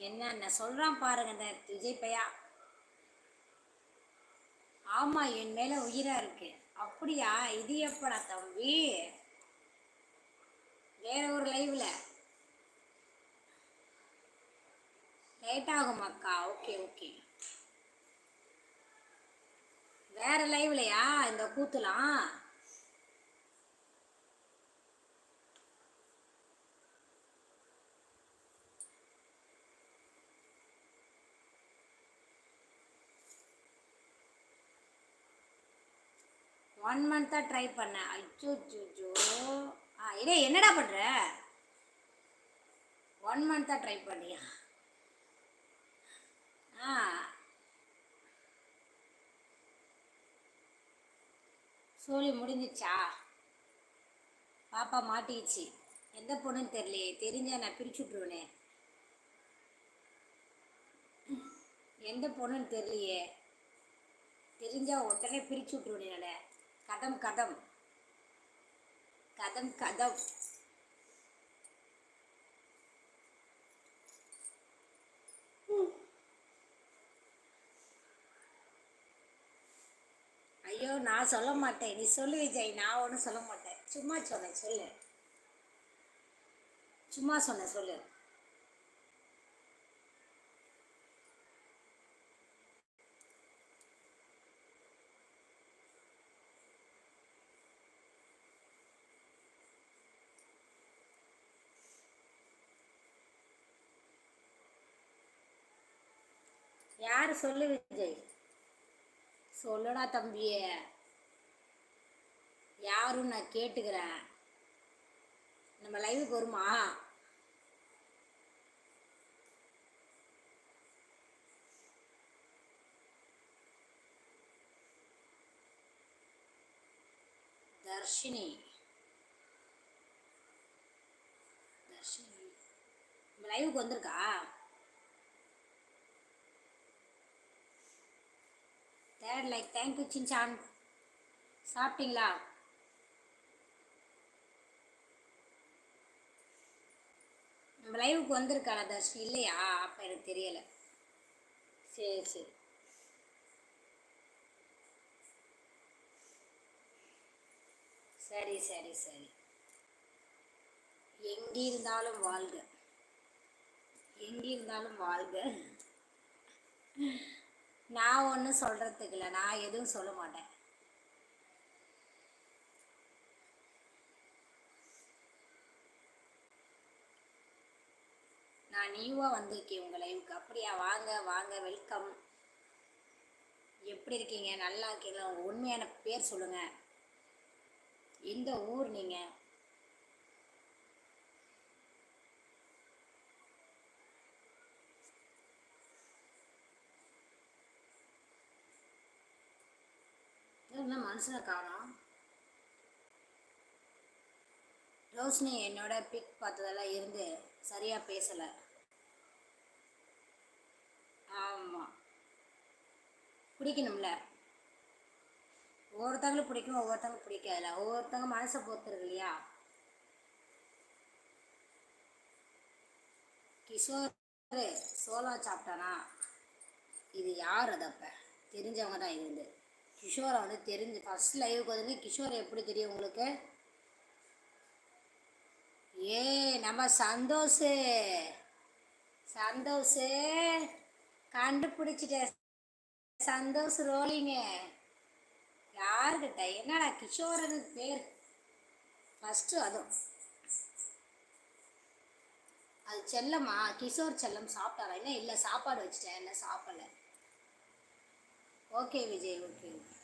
என்னென்ன சொல்கிறான் பாருங்க இந்த விஜய் பையா? ஆமாம் என் மேலே உயிராக இருக்கு. அப்படியா? இது எப்படா தம்பி? வேற ஒரு லைவ்ல லேட் ஆகும் அக்கா? ஓகே ஓகே வேற லைவ்லையா இந்த கூத்துலாம் ஒன் மந்த்தாக ட்ரை பண்ணேன். அச்சோ அச்சோ ஆ இதே என்னடா பண்ணுற ஒன் மந்த்தாக ட்ரை பண்ணியா? ஆ. சோழி முடிஞ்சிச்சா? பாப்பா மாட்டிக்கிச்சு. எந்த பொண்ணுன்னு தெரியலையே. தெரிஞ்சா நான் பிரிச்சு விட்ருவேனே எந்த பொண்ணுன்னு தெரியலையே. தெரிஞ்சா உடனே பிரிச்சு விட்ருவேனே நான். கதம் கதம். கதம் கதம். ஐயோ நான் சொல்ல மாட்டேன். நீ சொல்லு விஜய். நான் ஒன்றும் சொல்ல மாட்டேன். சும்மா சொன்னேன் சொல்லு. சும்மா சொன்னேன் சொல்லு. யார் சொல்லு விஜய்? சொல்லுடா தம்பியே யாரும் நான் கேட்டுக்கிறேன் நம்ம லைவுக்கு வருமா? தர்ஷினி. தர்ஷினி. நம்ம லைவுக்கு வந்திருக்கா? தேர்ட் லைக் தேங்க்யூ சின்சான் சாப்பிட்டீங்களா? நம்ம லைவுக்கு வந்திருக்காளா தர்ஷினி இல்லையா? அப்போ எனக்கு தெரியலை. சரி சரி. சரி சரி சரி. எங்கிருந்தாலும் வாழ்க. எங்கிருந்தாலும் வாழ்க. நான் ஒன்றும் சொல்கிறதுக்கு இல்லை. நான் எதுவும் சொல்ல மாட்டேன். நான் நியூவாக வந்திருக்கேன் உங்கள் லைவுக்கு அப்படியா? வாங்க வாங்க. வெல்கம் எப்படி இருக்கீங்க? நல்லா இருக்கீங்களா? உங்கள் உண்மையான பேர் சொல்லுங்கள் எந்த ஊர் நீங்கள் என்ன மனுஷனை காணோம். ரோஷினி என்னோட பிக் பார்த்ததெல்லாம் இருந்து சரியாக பேசலை. ஆமாம் பிடிக்கணும்ல ஒவ்வொருத்தவங்களும் பிடிக்கும் ஒவ்வொருத்தவங்களும் பிடிக்காதுல. ஒவ்வொருத்தவங்க மனசை பொறுத்துருக்கு இல்லையா? கிஷோர் சோளம் சாப்பிட்டானா? இது யார் அதப்ப? தெரிஞ்சவங்க தான் இருந்து. கிஷோரை வந்து தெரிஞ்சு ஃபஸ்ட் லைவுக்கு வந்து கிஷோர் எப்படி தெரியும் உங்களுக்கு? ஏ நம்ம சந்தோஷ. சந்தோஷ். கண்டுபிடிச்சிட்ட. சந்தோஷ் ரோலிங்க. யாருக்கிட்ட என்னடா கிஷோரனு பேர்? ஃபஸ்ட்டு அதுவும் அது செல்லம்மா கிஷோர் செல்லம் சாப்பிட்டாரா என்ன இல்லை சாப்பாடு வச்சுட்டேன் என்ன சாப்பிடல? ஓகே விஜய் ஓகே ஓகே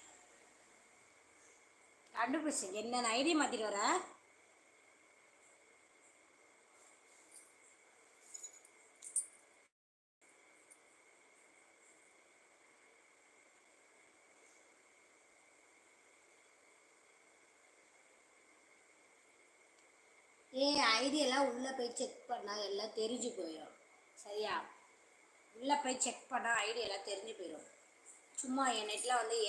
கண்டுபிடிச்சி. என்னென்ன ஐடியா மாற்றிட்டு வர? ஏன் ஐடியெல்லாம் உள்ளே போய் செக் பண்ணால் எல்லாம் தெரிஞ்சு போயிடும். சரியா? உள்ளே போய் செக் பண்ணால் ஐடியெல்லாம் தெரிஞ்சு போயிடும். சும்மா என் நெட்டில் வந்து